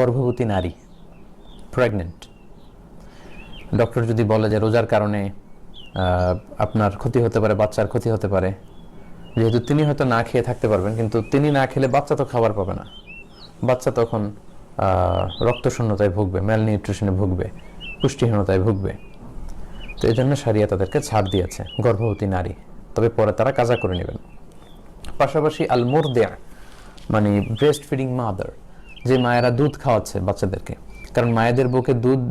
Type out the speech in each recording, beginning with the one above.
গর্ভবতী নারী pregnant doctor যদি বলে যে রোজার কারণে আপনার ক্ষতি হতে পারে, বাচ্চার ক্ষতি হতে পারে, যেহেতু তিনি হয়তো না খেয়ে থাকতে পারবেন, কিন্তু তিনি না খেলে বাচ্চা তো খাবার পাবে না। বাচ্চা তখন রক্তশূন্যতায় ভুগবে ম্যাল নিউট্রিশনে ভুগবে, পুষ্টিহীনতায় ভুগবে। তো এই জন্য সারিয়া তাদেরকে ছাড় দিয়েছে, গর্ভবতী নারী। তবে পরে তারা কাজা করে নেবেন। পাশাপাশি আলমোর মুরদেয়া মানে ব্রেস্ট ফিডিং মাদার যে মায়েরা দুধ খাওয়াচ্ছে বাচ্চাদেরকে। কারণ মায়েদের বুকে দুধ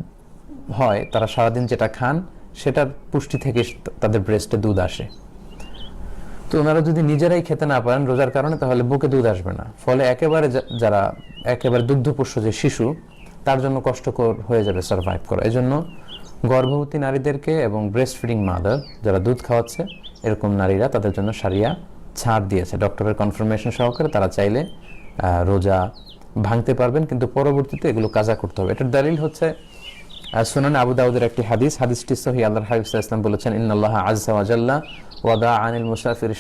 হয়, তারা সারাদিন যেটা খান, সেটার পুষ্টি থেকে তাদের ব্রেস্টে দুধ আসে। তো ওনারা যদি নিজেরাই খেতে না পারেন রোজার কারণে, তাহলে বুকে দুধ আসবে না। ফলে একেবারে যারা একেবারে দুগ্ধপোষ্য যে শিশু, তার জন্য কষ্টকর হয়ে যাবে সার্ভাইভ করা। এই জন্য গর্ভবতী নারীদেরকে এবং ব্রেস্ট ফিডিং মাদার যারা দুধ খাওয়াচ্ছে, এরকম নারীরা তাদের জন্য সারিয়া ছাড় দিয়েছে। ডক্টরের কনফার্মেশন সহকারে তারা চাইলে রোজা ভাঙতে পারবেন, কিন্তু পরবর্তীতে এগুলো কাজা করতে হবে। এটার দলিল হচ্ছে সুনান আবু দাউদের একটি হাদিস। হাদিসটি সহি আল্লাহ হাবিব ওয়াসাল্লাম বলেছেন, ইন্নাল্লাহ আযজা ওয়া জাল্লা ওয়াদা আনিল মুসাফির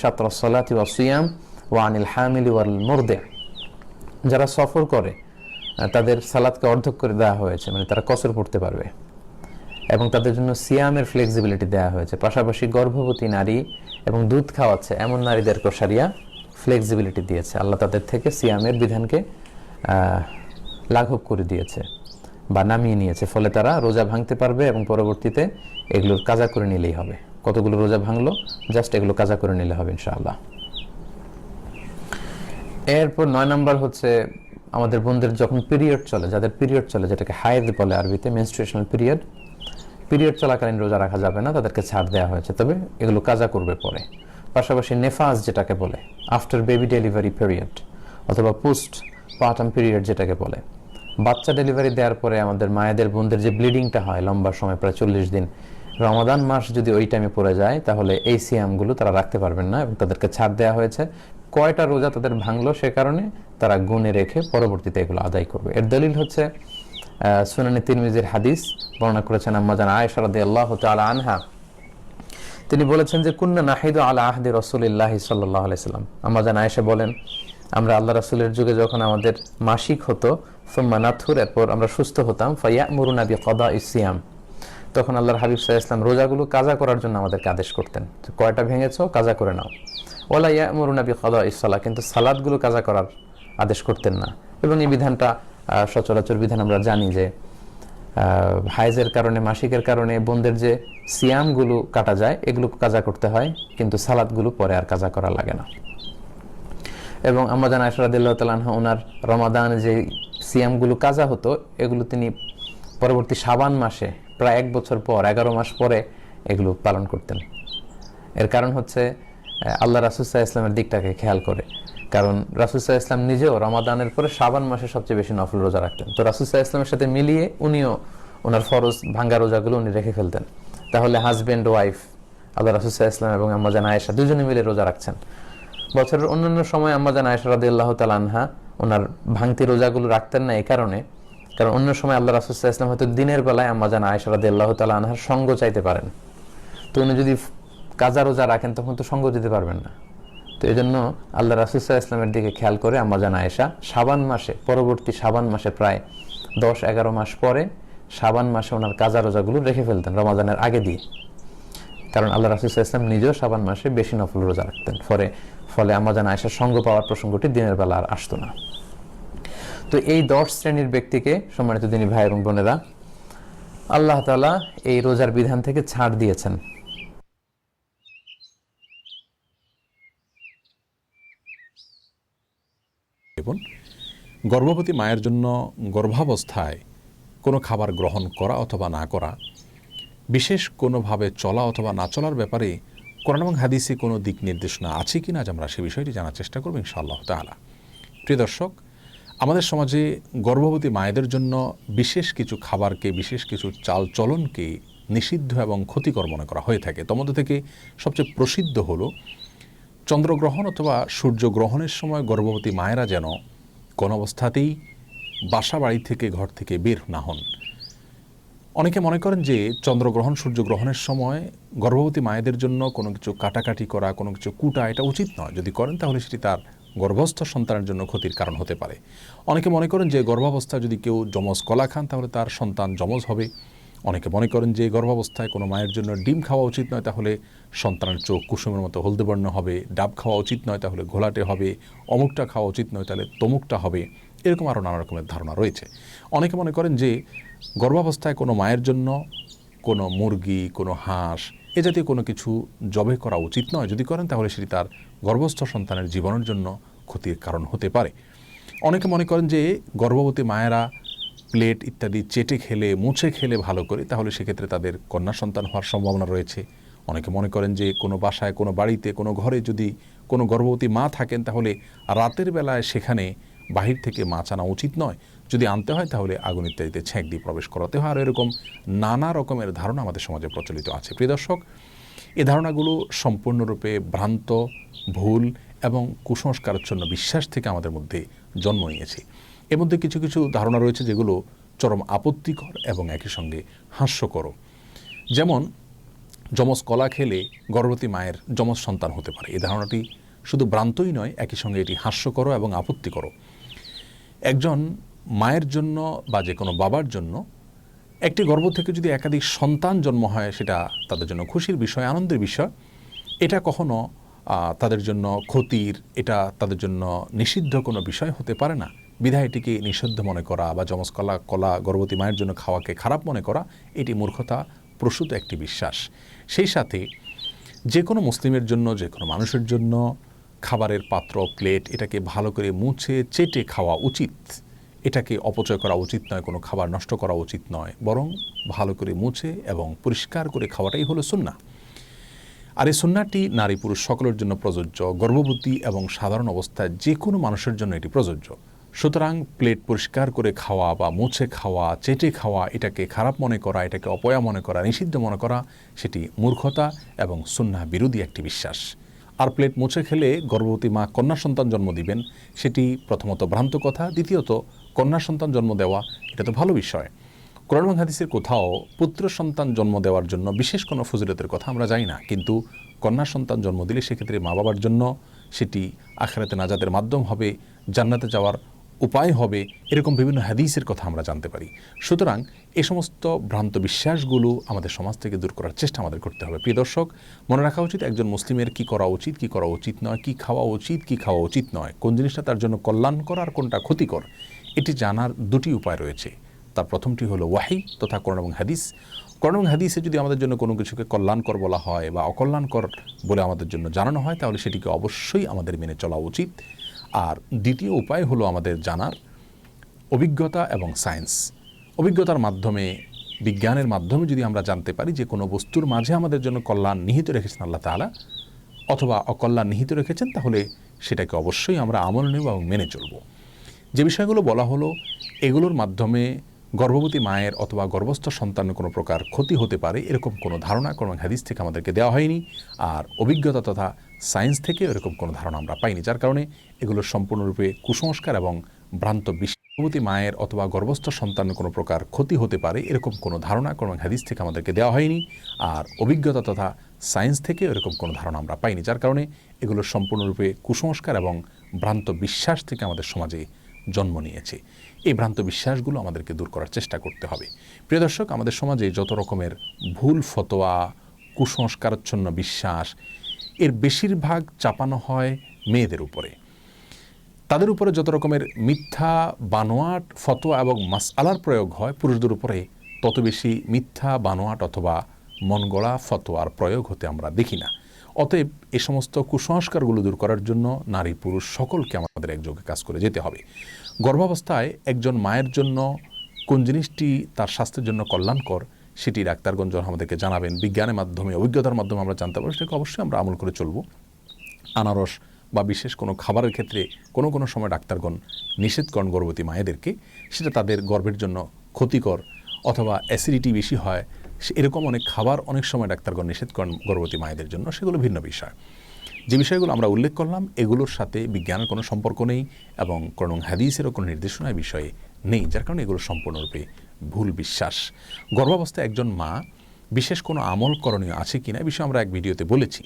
ওয়া সিয়াম ওয়া আনিল হামিলি ওয়াল মুরদি। যারা সফর করে তাদের সালাদকে অর্ধক করে দেওয়া হয়েছে মানে তারা কসর পড়তে পারবে। এবং তাদের জন্য সিয়ামের ফ্লেক্সিবিলিটি দেওয়া হয়েছে। পাশাপাশি গর্ভবতী নারী এবং দুধ খাওয়াচ্ছে, এমন নারীদেরকে সারিয়া ফ্লেক্সিবিলিটি দিয়েছে। আল্লাহ তাদের থেকে সিয়ামের বিধানকে লাঘব করে দিয়েছে বা নামিয়ে নিয়েছে। ফলে তারা রোজা ভাঙতে পারবে এবং পরবর্তীতে এগুলোর কাজা করে নিলেই হবে। কতগুলো রোজা ভাঙলো? জাস্ট এগুলো কাজা করে নিলে হবে ইনশাআল্লাহ। এরপর নয় নম্বর হচ্ছে আমাদের বোনদের যখন পিরিয়ড চলে, যাদের পিরিয়ড চলে, যেটাকে হায়েদ বলে আরবিতে মেনস্ট্রুয়েশনাল পিরিয়ড পিরিয়ড চলাকালীন রোজা রাখা যাবে না, তাদেরকে ছাড় দেওয়া হয়েছে। তবে এগুলো কাজা করবে পরে। পাশাপাশি নেফাজ যেটাকে বলে আফটার বেবি ডেলিভারি পিরিয়ড অথবা পোস্ট পার্টাম পিরিয়ড যেটাকে বলে। বাচ্চা ডেলিভারি দেওয়ার পরে আমাদের মায়েদের বোনদের যে ব্লিডিংটা হয়, লম্বা সময়, প্রায় চল্লিশ দিন, রমাদান মাস যদি ওই টাইমে পড়ে যায়, তাহলে এই সিয়ামগুলো তারা রাখতে পারবেন না এবং তাদেরকে ছাড় দেওয়া হয়েছে। কয়টা রোজা তাদের ভাঙলো সে কারণে তারা গুনে রেখে পরবর্তীতে এগুলো আদায় করবে। এর দলিল হচ্ছে সুনানি তিরমিজির হাদিস বর্ণনা করেছেন আম্মাজান আয়েশা আল্লাহ তাআলা আনহা। তিনি বলেছেন যে, কুন্না নাহিদ আলা আহদি রসুলিল্লাহ সাল্লাহ আলাইসাল্লাম আম্মাজান আয়েশা বলেন আমরা আল্লাহ রাসূলের যুগে যখন আমাদের মাসিক হতো, সোম্মা নাথুর, এরপর আমরা সুস্থ হতাম ফাইয়া মুরুনা বি কদা ইসিয়াম তখন আল্লাহর হাবিব সাহা ইসলাম রোজাগুলো কাজা করার জন্য আমাদেরকে আদেশ করতেন কয়টা ভেঙেছো, কাজা করে নাও। ওলা ইয়া মুরুনা বি কদা ইসালা কিন্তু সালাদগুলো কাজা করার আদেশ করতেন না। এবং এই বিধানটা সচরাচর বিধান আমরা জানি যে হাইজের কারণে, মাসিকের কারণে বোনদের যে সিয়ামগুলো কাটা যায়, এগুলো কাজা করতে হয়, কিন্তু সালাদগুলো পরে আর কাজা করা লাগে না। এবং আমাজান আয়সরাদিল্লাহ তালানহা ওনার রমাদান যে সিয়ামগুলো কাজা হতো, এগুলো তিনি পরবর্তী সাবান মাসে প্রায় এক বছর পর, এগারো মাস পরে এগুলো পালন করতেন। এর কারণ হচ্ছে আল্লাহ রাসুসাহ ইসলামের দিকটাকে খেয়াল করে। কারণ রাসুসাহ ইসলাম নিজেও রমাদানের পরে সাবান মাসে সবচেয়ে বেশি নফল রোজা রাখতেন। তো রাসুসাহ ইসলামের সাথে মিলিয়ে উনিও ওনার ফরজ ভাঙ্গা রোজাগুলো উনি রেখে ফেলতেন। তাহলে হাজব্যান্ড ওয়াইফ আল্লাহ রাসুসাহ ইসলাম এবং আম্মাজান আয়েশা দুজনে মিলে রোজা রাখছেন। বছরের অন্যান্য সময় আম্মাজান আয়েশা রাদি আল্লাহ তালানহা ওনার ভাঙতি রোজাগুলো রাখতেন না এই কারণে। কারণ অন্য সময় আল্লাহ রাসুসাহ ইসলাম হয়তো দিনের বেলায় আম্মাজান আয়েশা রাদি আল্লাহ তালানহার সঙ্গ চাইতে পারেন। তো উনি যদি কাজা রোজা রাখেন তখন তো সঙ্গ দিতে পারবেন না। তো এই জন্য আল্লাহ রাসুসাহ ইসলামের দিকে খেয়াল করে আম্মাজান আয়েশা সাবান মাসে, পরবর্তী সাবান মাসে প্রায় দশ এগারো মাস পরে সাবান মাসে ওনার কাজা রোজাগুলো রেখে ফেলতেন রমাজানের আগে দিয়ে। কারণ আল্লাহ রাসুসাহ ইসলাম নিজেও সাবান মাসে বেশি নফল রোজা রাখতেন। ফলে ফলে আম্মাজান আয়েশার সঙ্গ পাওয়ার প্রসঙ্গটি দিনের বেলা আর আসতো না। তো এই দশ শ্রেণির ব্যক্তিকে সম্মানিত দিনী ভাই এবং বোনেরা, আল্লাহ তাআলা এই রোজার বিধান থেকে ছাড় দিয়েছেন। এবং গর্ভবতী মায়ের জন্য গর্ভাবস্থায় কোনো খাবার গ্রহণ করা অথবা না করা, বিশেষ কোনোভাবে চলা অথবা না চলার ব্যাপারে কোরআন এবং হাদিসে কোনো দিক নির্দেশনা আছে কি না আমরা সে বিষয়টি জানার চেষ্টা করব ইনশাআল্লাহ তাআলা। প্রিয় দর্শক, আমাদের সমাজে গর্ভবতী মায়েদের জন্য বিশেষ কিছু খাবারকে, বিশেষ কিছু চাল চলনকে নিষিদ্ধ এবং ক্ষতিকর মনে করা হয়ে থাকে। তোর থেকে সবচেয়ে প্রসিদ্ধ হল, চন্দ্রগ্রহণ অথবা সূর্যগ্রহণের সময় গর্ভবতী মায়েরা যেন কোনো অবস্থাতেই বাসা বাড়ি থেকে, ঘর থেকে বের না হন। অনেকে মনে করেন যে চন্দ্রগ্রহণ, সূর্যগ্রহণের সময় গর্ভবতী মায়েদের জন্য কোনো কিছু কাটাকাটি করা, কোনো কিছু কুটা, এটা উচিত নয়। যদি করেন, তাহলে সেটি তার গর্ভস্থ সন্তানের জন্য ক্ষতির কারণ হতে পারে। অনেকে মনে করেন যে গর্ভাবস্থায় যদি কেউ যমজ কলা খান, তাহলে তার সন্তান যমজ হবে। অনেকে মনে করেন যে গর্ভাবস্থায় কোনো মায়ের জন্য ডিম খাওয়া উচিত নয়, তাহলে সন্তানের চোখ কুসুমের মতো হলদে বর্ণ হবে। ডাব খাওয়া উচিত নয়, তাহলে ঘোলাটে হবে। অমুকটা খাওয়া উচিত নয়, তাহলে তমুকটা হবে। এরকম আরও নানা রকমের ধারণা রয়েছে। অনেকে মনে করেন যে, গর্ভাবস্থায় কোনো মায়ের জন্য কোনো মুরগি, কোনো হাঁস এ জাতীয় কোনো কিছু জবে করা উচিত নয়। যদি করেন তাহলে সেটি তার গর্ভস্থ সন্তানের জীবনের জন্য ক্ষতির কারণ হতে পারে। অনেকে মনে করেন যে, গর্ভবতী মায়েরা প্লেট ইত্যাদি চেটে খেলে, মুছে খেলে ভালো করে, তাহলে সেক্ষেত্রে তাদের কন্যা সন্তান হওয়ার সম্ভাবনা রয়েছে। অনেকে মনে করেন যে, কোনো বাসায়, কোনো বাড়িতে, কোনো ঘরে যদি কোনো গর্ভবতী মা থাকেন, তাহলে রাতের বেলায় সেখানে বাহির থেকে মাছ আনা উচিত নয়। যদি আনতে হয় তাহলে আগুন ইত্যাদিতে ছেঁক দিয়ে প্রবেশ করাতে হয়। আর এরকম নানা রকমের ধারণা আমাদের সমাজে প্রচলিত আছে। প্রিয় দর্শক এই ধারণাগুলো সম্পূর্ণরূপে ভ্রান্ত, ভুল এবং কুসংস্কারচ্ছন্ন বিশ্বাস থেকে আমাদের মধ্যে জন্ম নিয়েছে। এর মধ্যে কিছু কিছু ধারণা রয়েছে যেগুলো চরম আপত্তিকর এবং একই সঙ্গে হাস্যকর যেমন, যমজ কলা খেলে গর্ভবতী মায়ের যমজ সন্তান হতে পারে। এই ধারণাটি শুধু ভ্রান্তই নয় একই সঙ্গে এটি হাস্যকর এবং আপত্তিকর একজন মায়ের জন্য বা যে কোনো বাবার জন্য একটি গর্ভ থেকে যদি একাধিক সন্তান জন্ম হয়, সেটা তাদের জন্য খুশির বিষয়, আনন্দের বিষয়, এটা কখনো তাদের জন্য ক্ষতির, এটা তাদের জন্য নিষিদ্ধ কোনো বিষয় হতে পারে না। বিধায় এটিকে নিষিদ্ধ মনে করা বা যমজ কলা কলা গর্ভবতী মায়ের জন্য খাওয়াকে খারাপ মনে করা, এটি মূর্খতা, প্রসূত একটি বিশ্বাস। সেই সাথে যে কোনো মুসলিমের জন্য, যে কোনো মানুষের জন্য খাবারের পাত্র প্লেট এটাকে ভালো করে মুছে চেটে খাওয়া উচিত। এটাকে অপচয় করা উচিত নয়, কোনো খাবার নষ্ট করা উচিত নয়। বরং ভালো করে মুছে এবং পরিষ্কার করে খাওয়াটাই হলো সুন্না আর এই সুন্নাটি নারী পুরুষ সকলের জন্য প্রযোজ্য। গর্ভবতী এবং সাধারণ অবস্থায় যে কোনো মানুষের জন্য এটি প্রযোজ্য। সুতরাং প্লেট পরিষ্কার করে খাওয়া বা মুছে খাওয়া, চেটে খাওয়া, এটাকে খারাপ মনে করা, এটাকে অপয়া মনে করা, নিষিদ্ধ মনে করা, সেটি মূর্খতা এবং সুন্না বিরোধী একটি বিশ্বাস। আর প্লেট মুছে খেলে গর্ভবতী মা কন্যা সন্তান জন্ম দিবেন, সেটি প্রথমত ভ্রান্ত কথা, দ্বিতীয়ত কন্যা সন্তান জন্ম দেওয়া, এটা তো ভালো বিষয়। কোরআন হাদিসের কোথাও পুত্র সন্তান জন্ম দেওয়ার জন্য বিশেষ কোনো ফজিলতের কথা আমরা জানি না, কিন্তু কন্যা সন্তান জন্ম দিলে সেক্ষেত্রে মা বাবার জন্য সেটি আখেরাতে নাজাদের মাধ্যম হবে, জান্নাতে যাওয়ার উপায় হবে এরকম বিভিন্ন হাদিসের কথা আমরা জানতে পারি। সুতরাং এ সমস্ত ভ্রান্ত বিশ্বাসগুলো আমাদের সমাজ থেকে দূর করার চেষ্টা আমাদের করতে হবে। প্রিয় দর্শক, মনে রাখা উচিত একজন মুসলিমের কি করা উচিত, কি করা উচিত নয়, কি খাওয়া উচিত, কি খাওয়া উচিত নয়, কোন জিনিসটা তার জন্য কল্যাণকর আর কোনটা ক্ষতিকর, এটি জানার দুটি উপায় রয়েছে। তার প্রথমটি হলো ওয়াহি তথা কোরআন এবং হাদিস। কোরআন এবং হাদিসে যদি আমাদের জন্য কোনো কিছুকে কল্যাণকর বলা হয় বা অকল্যাণকর বলে আমাদের জন্য জানানো হয়, তাহলে সেটিকে অবশ্যই আমাদের মেনে চলা উচিত। আর দ্বিতীয় উপায় হলো আমাদের জানার অভিজ্ঞতা এবং সায়েন্স। অভিজ্ঞতার মাধ্যমে, বিজ্ঞানের মাধ্যমে যদি আমরা জানতে পারি যে কোনো বস্তুর মাঝে আমাদের জন্য কল্যাণ নিহিত রেখেছেন আল্লাহ তালা অথবা অকল্যাণ নিহিত রেখেছেন, তাহলে সেটাকে অবশ্যই আমরা আমল নেব এবং মেনে চলব। যে বিষয়গুলো বলা হলো, এগুলোর মাধ্যমে গর্ভবতী মায়ের অথবা গর্ভস্থ সন্তানের কোনো প্রকার ক্ষতি হতে পারে, এরকম কোনো ধারণা কোনো হাদিস থেকে আমাদেরকে দেওয়া হয়নি। আর অভিজ্ঞতা তথা সায়েন্স থেকে এরকম কোনো ধারণা আমরা পাইনি, যার কারণে এগুলো সম্পূর্ণরূপে কুসংস্কার এবং ভ্রান্ত বিশ্বাস গর্ভবতী মায়ের অথবা গর্ভস্থ সন্তানের কোনো প্রকার ক্ষতি হতে পারে, এরকম কোনো ধারণা কোনো হাদিস থেকে আমাদেরকে দেওয়া হয়নি। আর অভিজ্ঞতা তথা সায়েন্স থেকে এরকম কোনো ধারণা আমরা পাইনি, যার কারণে এগুলো সম্পূর্ণরূপে কুসংস্কার এবং ভ্রান্ত বিশ্বাস থেকে আমাদের সমাজে জন্ম নিয়েছে। এই ভ্রান্ত বিশ্বাসগুলো আমাদেরকে দূর করার চেষ্টা করতে হবে। প্রিয় দর্শক, আমাদের সমাজে যত রকমের ভুল ফতোয়া, কুসংস্কারাচ্ছন্ন বিশ্বাস, এর বেশিরভাগ চাপানো হয় মেয়েদের উপরে। তাদের উপরে যত রকমের মিথ্যা, বানোয়াট ফতোয়া এবং মাসআলার প্রয়োগ হয়, পুরুষদের উপরে তত বেশি মিথ্যা, বানোয়াট অথবা মনগড়া ফতোয়ার প্রয়োগ হতে আমরা দেখি না। অতএব এ সমস্ত কুসংস্কারগুলো দূর করার জন্য নারী পুরুষ সকলকে আমাদের একযোগে কাজ করে যেতে হবে। গর্ভাবস্থায় একজন মায়ের জন্য কোন জিনিসটি তার স্বাস্থ্যের জন্য কল্যাণকর সেটি ডাক্তারগণ যখন আমাদেরকে জানাবেন। বিজ্ঞানের মাধ্যমে, অভিজ্ঞতার মাধ্যমে আমরা জানতে পারব, সেটাকে অবশ্যই আমরা আমল করে চলবো। আনারস বা বিশেষ কোনো খাবারের ক্ষেত্রে কোনো কোনো সময় ডাক্তারগণ নিষেধ করেন গর্ভবতী মায়েদেরকে, সেটা তাদের গর্ভের জন্য ক্ষতিকর অথবা অ্যাসিডিটি বেশি হয় এরকম অনেক খাবার অনেক সময় ডাক্তারগণ নিষেধ করেন গর্ভবতী মায়েদের জন্য, সেগুলো ভিন্ন বিষয়। যে বিষয়গুলো আমরা উল্লেখ করলাম, এগুলোর সাথে বিজ্ঞানের কোনো সম্পর্ক নেই এবং কোনো হাদিসেরও কোনো নির্দেশনা এই বিষয়ে নেই, যার কারণে এগুলো সম্পূর্ণরূপে ভুল বিশ্বাস। গর্ভাবস্থায় একজন মা বিশেষ কোনো আমল করণীয় আছে কিনা এই বিষয়ে আমরা এক ভিডিওতে বলেছি।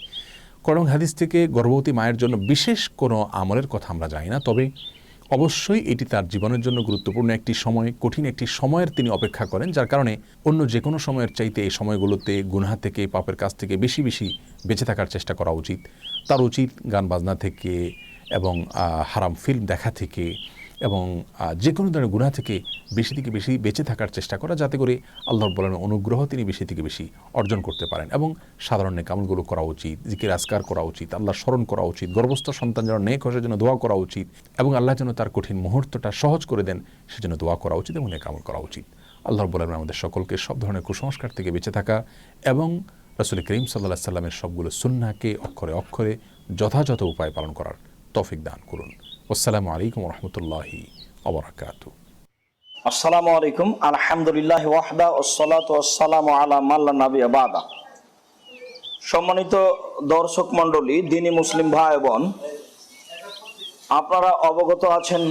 করং হাদিস থেকে গর্ভবতী মায়ের জন্য বিশেষ কোনো আমলের কথা আমরা জানি না, তবে অবশ্যই এটি তার জীবনের জন্য গুরুত্বপূর্ণ একটি সময়, কঠিন একটি সময়ের তিনি অপেক্ষা করেন, যার কারণে অন্য যে কোনো সময়ের চাইতে এই সময়গুলোতে গুনহা থেকে, পাপের কাছ থেকে বেশি বেশি বেঁচে থাকার চেষ্টা করা উচিত। তার উচিত গান বাজনা থেকে এবং হারাম ফিল্ম দেখা থেকে এবং যে কোনো ধরনের গুণা থেকে বেশি থেকে বেশি বেঁচে থাকার চেষ্টা করা, যাতে করে আল্লাহর বলেন অনুগ্রহ তিনি বেশি থেকে বেশি অর্জন করতে পারেন এবং সাধারণ নেকামলগুলো করা উচিত, জিকির আসকার করা উচিত আল্লাহ স্মরণ করা উচিত, গর্ভস্থ সন্তান যেন নেক হসের জন্য দোয়া করা উচিত এবং আল্লাহ যেন তার কঠিন মুহূর্তটা সহজ করে দেন সেজন্য দোয়া করা উচিত এবং নেকামল করা উচিত। আল্লাহর বলেন আমাদের সকলকে সব ধরনের কুসংস্কার থেকে বেঁচে থাকা এবং রসুল করিম সাল্লাহ সাল্লামের সবগুলো সুন্নাকে অক্ষরে অক্ষরে যথাযথ উপায় পালন করার তফিক দান করুন। আসসালামু আলাইকুম রহমতুল্লাহি অবরাকাতু আসসালামু আলাইকুম, আলহামদুলিল্লাহ ওয়াহদা ওসলাত ওসালাম আলা মাল্লা নাবি আবাদা সম্মানিত দর্শক মণ্ডলী, দিনী মুসলিম ভাই বোন, আপনারা অবগত আছেন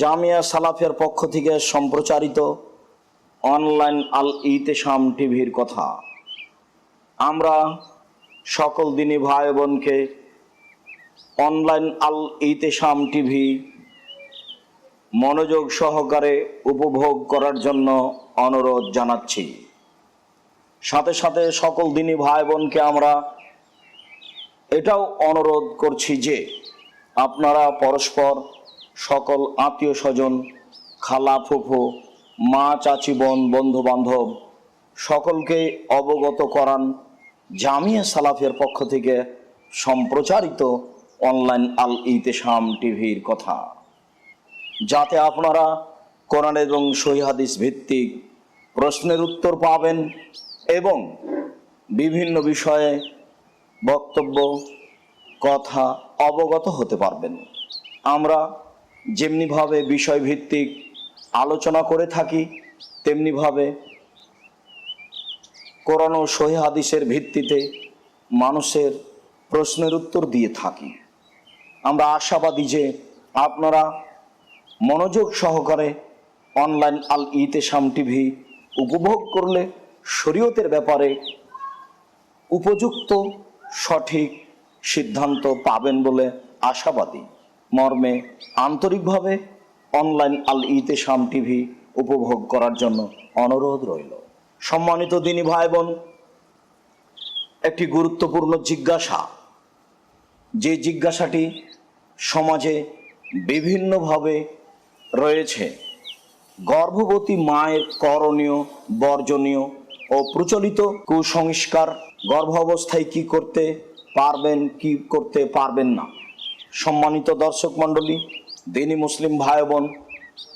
জামিয়া সালাফের পক্ষ থেকে সম্প্রচারিত অনলাইন আল ইতেসাম টিভির কথা। আমরা সকল দিনী ভাই বোনকে অনলাইন আল ইতেশাম টিভি মনোযোগ সহকারে উপভোগ করার জন্য অনুরোধ জানাচ্ছি। সাথে সাথে সকল দিনী ভাই বোনকে আমরা এটাও অনুরোধ করছি যে আপনারা পরস্পর সকল আত্মীয় স্বজন, খালা ফুফু, মা চাচি বোন বন্ধু বান্ধব সকলকে অবগত করান, জামিয়া সালাফের পক্ষ থেকে সম্প্রচারিত অনলাইন আল ইতেশাম টিভির কথা। যাতে আপনারা কোরআন এবং সহিহাদিস ভিত্তিক প্রশ্নের উত্তর পাবেন এবং বিভিন্ন বিষয়ে বক্তব্য, কথা অবগত হতে পারবেন। আমরা যেমনিভাবে বিষয়ভিত্তিক আলোচনা করে থাকি, তেমনিভাবে কোরআন ও হাদিসের ভিত্তিতে মানুষের প্রশ্নের উত্তর দিয়ে থাকি। আমরা আশাবাদী যে আপনারা মনোযোগ সহকারে অনলাইন আল ইতেশাম টিভি উপভোগ করলে শরীয়তের ব্যাপারে উপযুক্ত সঠিক সিদ্ধান্ত পাবেন বলে আশাবাদী। মর্মে আন্তরিকভাবে অনলাইন আল ইতেশাম টিভি উপভোগ করার জন্য অনুরোধ রইল। সম্মানিত দিনী ভাই বোন একটি গুরুত্বপূর্ণ জিজ্ঞাসা। যে জিজ্ঞাসাটি সমাজে বিভিন্নভাবে রয়েছে, গর্ভবতী মায়ের করণীয়, বর্জনীয় ও প্রচলিত কুসংস্কার গর্ভাবস্থায় কি করতে পারবেন, কি করতে পারবেন না। সম্মানিত দর্শক মণ্ডলী, দিনী মুসলিম ভাই বোন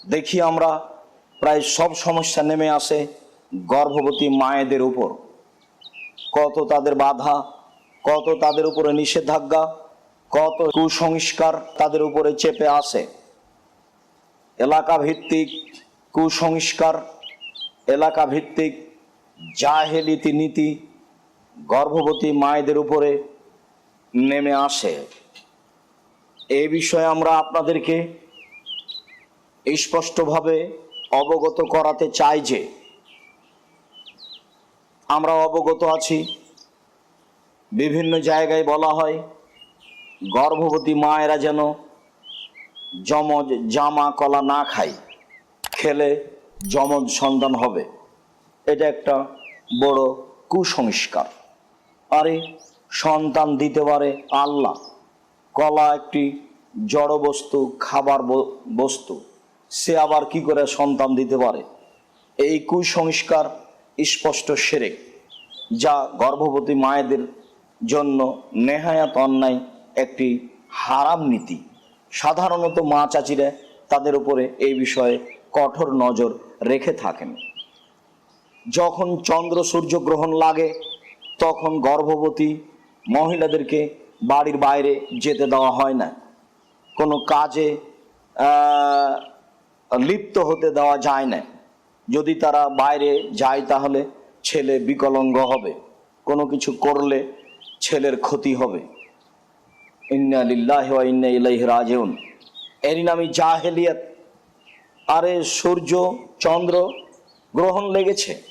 দেখি আমরা প্রায় সব সমস্যা নেমে আসে গর্ভবতী মায়েদের উপর। কত তাদের বাধা, কত তাদের উপরে নিষেধাজ্ঞা কত কুসংস্কার তাদের উপরে চেপে আসে এলাকা ভিত্তিক কুসংস্কার এলাকা ভিত্তিক জাহেলিতি নীতি গর্ভবতী মায়েদের উপরে নেমে আসে। এই বিষয়ে আমরা আপনাদেরকে স্পষ্টভাবে অবগত করাতে চাই যে, আমরা অবগত আছি, বিভিন্ন জায়গায় বলা হয় গর্ভবতী মায়েরা যেন যমজ জামা কলা না খায়, খেলে যমজ সন্তান হবে। এটা একটা বড় কুসংস্কার। আরে, সন্তান দিতে পারে আল্লাহ। কলা একটি জড় বস্তু, খাবার বস্তু। সে আবার কি করে সন্তান দিতে পারে? এই কুসংস্কার স্পষ্ট সেরেক যা গর্ভবতী মায়েদের জন্য নেহায়াত অন্যায় একটি হারাম নীতি। সাধারণত মা চাচিরা তাদের উপরে এই বিষয়ে কঠোর নজর রেখে থাকেন। যখন চন্দ্র সূর্য গ্রহণ লাগে, তখন গর্ভবতী মহিলাদেরকে বাড়ির বাইরে যেতে দেওয়া হয় না। কোনো কাজে লিপ্ত হতে দেওয়া যায় না। যদি তারা বাইরে যায় তাহলে ছেলে বিকলঙ্গ হবে। কোনো কিছু করলে ছেলের ক্ষতি হবে। ইন্না লিল্লাহি ইন্না ইলাইহি রাজিউন। এরই নামই জাহেলিয়াত। আরে সূর্য, চন্দ্র গ্রহণ লেগেছে।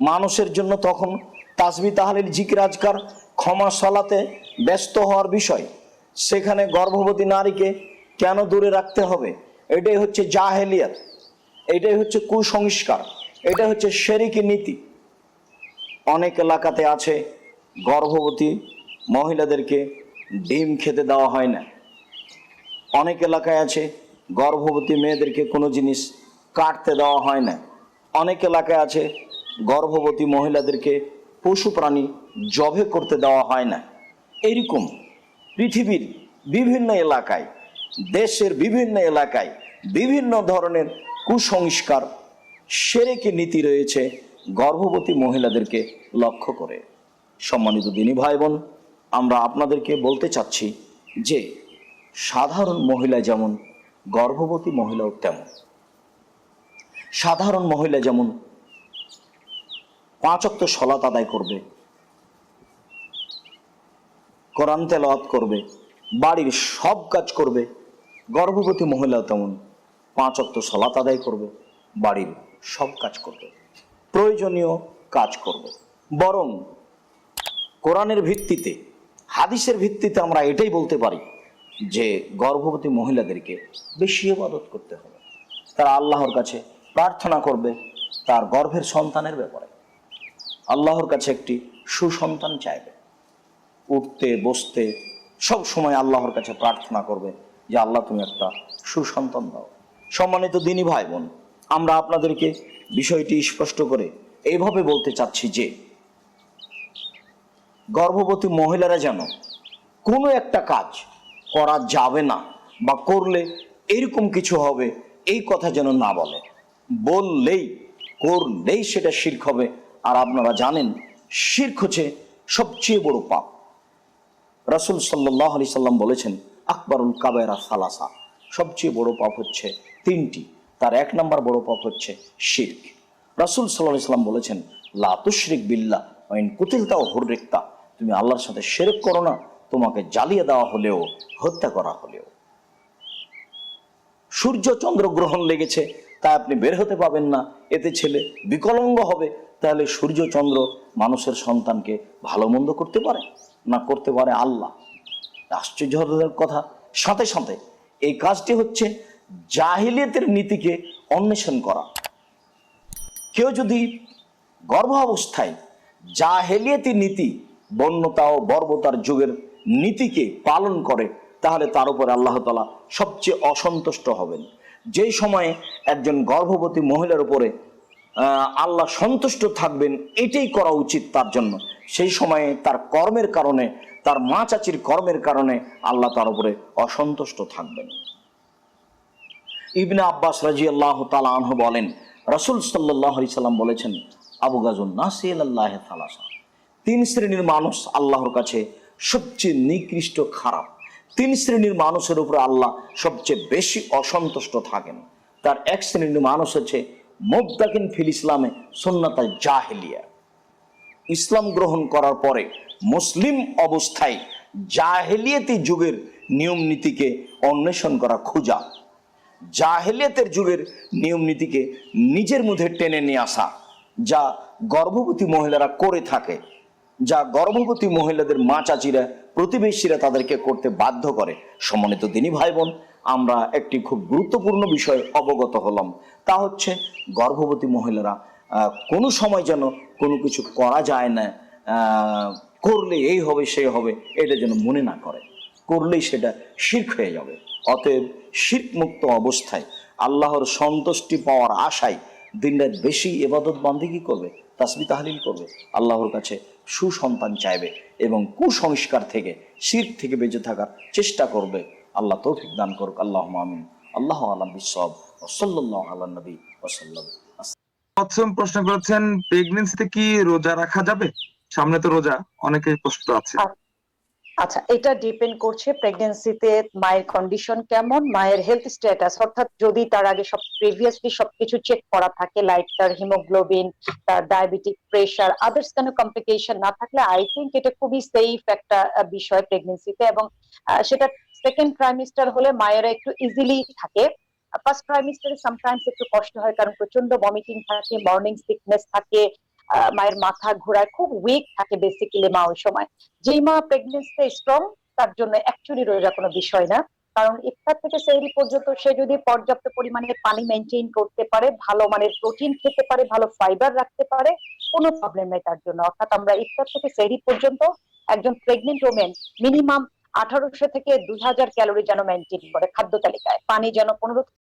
মানুষের জন্য তখন তাসবি তাহলিল জিকির আজকার ক্ষমা সলাতে ব্যস্ত হওয়ার বিষয়। সেখানে গর্ভবতী নারীকে কেন দূরে রাখতে হবে? এটাই হচ্ছে জাহেলিয়াত। এটাই হচ্ছে কুসংস্কার। এটা হচ্ছে শেরিকি নীতি। অনেক এলাকাতে আছে গর্ভবতী মহিলাদেরকে ডিম খেতে দেওয়া হয় না। অনেক এলাকায় আছে, গর্ভবতী মেয়েদেরকে কোনো জিনিস কাটতে দেওয়া হয় না। অনেক এলাকায় আছে, গর্ভবতী মহিলাদেরকে পশু প্রাণী জবে করতে দেওয়া হয় না। এইরকম পৃথিবীর বিভিন্ন এলাকায়, দেশের বিভিন্ন এলাকায় বিভিন্ন ধরনের কুসংস্কার, সেরেকে নীতি রয়েছে গর্ভবতী মহিলাদেরকে লক্ষ্য করে। সম্মানিত দিনী ভাই বোন আমরা আপনাদেরকে বলতে চাচ্ছি যে সাধারণ মহিলা যেমন, গর্ভবতী মহিলাও তেমন। সাধারণ মহিলা যেমন, পাঁচক্ত সলাত আদায় করবে, কোরআন তেলাওয়াত করবে, বাড়ির সব কাজ করবে, গর্ভবতী মহিলা তেমন পাঁচ অক্ত সলাত আদায় করবে, বাড়ির সব কাজ করবে, প্রয়োজনীয় কাজ করবে। বরং কোরআনের ভিত্তিতে হাদিসের ভিত্তিতে আমরা এটাই বলতে পারি যে গর্ভবতী মহিলাদেরকে বেশি ইবাদত করতে হবে। তারা আল্লাহর কাছে প্রার্থনা করবে তার গর্ভের সন্তানের ব্যাপারে। আল্লাহর কাছে একটি সুসন্তান চাইবে। উঠতে, বসতে, সব সময় আল্লাহর কাছে প্রার্থনা করবে যে, আল্লাহ, তুমি একটা সুসন্তান দাও। সম্মানিত দিনী ভাই বোন, আমরা আপনাদেরকে বিষয়টি স্পষ্ট করে এইভাবে বলতে চাচ্ছি যে গর্ভবতী মহিলারা যেন কোনো একটা কাজ করা যাবে না বা করলে এরকম কিছু হবে, এই কথা যেন না বলে। বললেই, করলেই সেটা শির্ক হবে। আর আপনারা জানেন, শির্ক হচ্ছে সবচেয়ে বড় পাপ। রাসুল সাল্লাহ আলি সাল্লাম বলেছেন, আকবরুল কাবেরা সালাসা। সবচেয়ে বড় পাপ হচ্ছে তিনটি। তার এক নম্বর বড় পাপ হচ্ছে শির্ক। রাসুল সাল্লাহ সাল্লাম বলেছেন লাতুশরিক বিল্লা ওয়াইন ও হুররিকতা। তুমি আল্লাহর সাথে শেরেক করো না, তোমাকে জ্বালিয়ে দেওয়া হলেও, হত্যা করা হলেও। সূর্য চন্দ্র গ্রহণ লেগেছে, তাই আপনি বের হতে পাবেন না। এতে ছেলে বিকলঙ্গ হবে, তাহলে সূর্য চন্দ্র মানুষের সন্তানকে ভালো মন্দ করতে পারে না করতে পারে আল্লাহ? আশ্চর্যের কথা। সাথে সাথে এই কাজটি হচ্ছে জাহিলিয়তের নীতিকে অন্বেষণ করা। কেউ যদি গর্ভাবস্থায় জাহেলিয়াতি নীতি বন্যতা ও বর্বতার যুগের নীতিকে পালন করে, তাহলে তার উপর আল্লাহ তালা সবচেয়ে অসন্তুষ্ট হবেন। যেই সময়ে একজন গর্ভবতী মহিলার উপরে আল্লাহ সন্তুষ্ট থাকবেন, এটাই করা উচিত তার জন্য। সেই সময়ে তার কর্মের কারণে, তার মা চাচির কর্মের কারণে আল্লাহ তার উপরে অসন্তুষ্ট থাকবেন। ইবনে আব্বাস রাজি আল্লাহ আনহু বলেন, রসুল সাল্লাহ সাল্লাম বলেছেন আবু গাজুন নাসিল আল্লাহ তালাসা তিন শ্রেণির মানুষ আল্লাহর কাছে সবচেয়ে নিকৃষ্ট খারাপ। তিন শ্রেণির মানুষের উপরে আল্লাহ সবচেয়ে বেশি অসন্তুষ্ট থাকেন। তার এক শ্রেণির মানুষ হচ্ছে মোদ্দাকিন ফিল ইসলামে সন্ন্যতা জাহেলিয়া। ইসলাম গ্রহণ করার পরে মুসলিম অবস্থায় জাহেলিয়াতি যুগের নিয়ম নীতিকে অন্বেষণ করা খোঁজা। জাহেলিয়াতের যুগের নিয়ম নীতিকে নিজের মধ্যে টেনে নিয়ে আসা, যা গর্ভবতী মহিলারা করে থাকে। যা গর্ভবতী মহিলাদের মা চাচিরা, প্রতিবেশীরা তাদেরকে করতে বাধ্য করে। সম্মানিত দিনী ভাই বোন আমরা একটি খুব গুরুত্বপূর্ণ বিষয় অবগত হলাম। তা হচ্ছে গর্ভবতী মহিলারা কোনো সময় যেন কোনো কিছু করা যায় না করলে এই হবে সেই হবে, এটা যেন মনে না করে। করলেই সেটা শির্ক হয়ে যাবে। অতএব শির্ক মুক্ত অবস্থায় আল্লাহর সন্তুষ্টি পাওয়ার আশায় দিনরাত বেশি এবাদত বান্দিগি করবে? তাসবি তাহলিল করবে? আল্লাহর কাছে সুসন্তান চাইবে এবং কুসংস্কার থেকে শির থেকে বেঁচে থাকার চেষ্টা করবে। আল্লাহ তৌফিক দান করুক। আল্লাহ আমিন। আল্লাহ আলম বিসব আল্লাহ নবী ওসাল্লাম প্রথম প্রশ্ন করেছেন প্রেগনেন্সিতে কি রোজা রাখা যাবে? সামনে তো রোজা অনেকের প্রশ্ন আছে। আচ্ছা এটা ডিপেন্ড করছে প্রেগন্যান্সিতে মায়ের কন্ডিশন কেমন, মায়ের হেলথ স্ট্যাটাস অর্থাৎ যদি তার আগে সব প্রিভিয়াসলি সবকিছু চেক করা থাকে লাইক তার হিমোগ্লোবিন তার ডায়াবেটিক প্রেশার আদার্স কোনো কমপ্লিকেশন না থাকলে আই থিঙ্ক এটা খুবই সেফ একটা বিষয় প্রেগনেন্সিতে এবং সেটা সেকেন্ড ট্রাইমিস্টার হলে মায়েরা একটু ইজিলি থাকে। ফার্স্ট ট্রাইমিস্টারে সামটাইমস একটু কষ্ট হয় কারণ প্রচণ্ড ভমিটিং থাকে মর্নিং সিকনেস থাকে মায়ের মাথা ঘোরায়, খুব উইক থাকে বেসিক্যালি মা ওই সময়। যেই মা প্রেগনেন্সিতে স্ট্রং তার জন্য অ্যাকচুয়ালি রোজা কোনো বিষয় না। কারণ ইফতার থেকে সেহরি পর্যন্ত সে যদি পর্যাপ্ত পরিমাণে পানি মেনটেন করতে পারে, ভালো মানের প্রোটিন খেতে পারে, ভালো ফাইবার রাখতে পারে, কোনো প্রবলেম নেই তার জন্য। অর্থাৎ আমরা ইফতার থেকে সেহরি পর্যন্ত একজন প্রেগনেন্ট ওমেন মিনিমাম আঠারোশো থেকে দুই হাজার ক্যালোরি যেন মেনটেন করে খাদ্য তালিকায়। পানি যেন পনেরো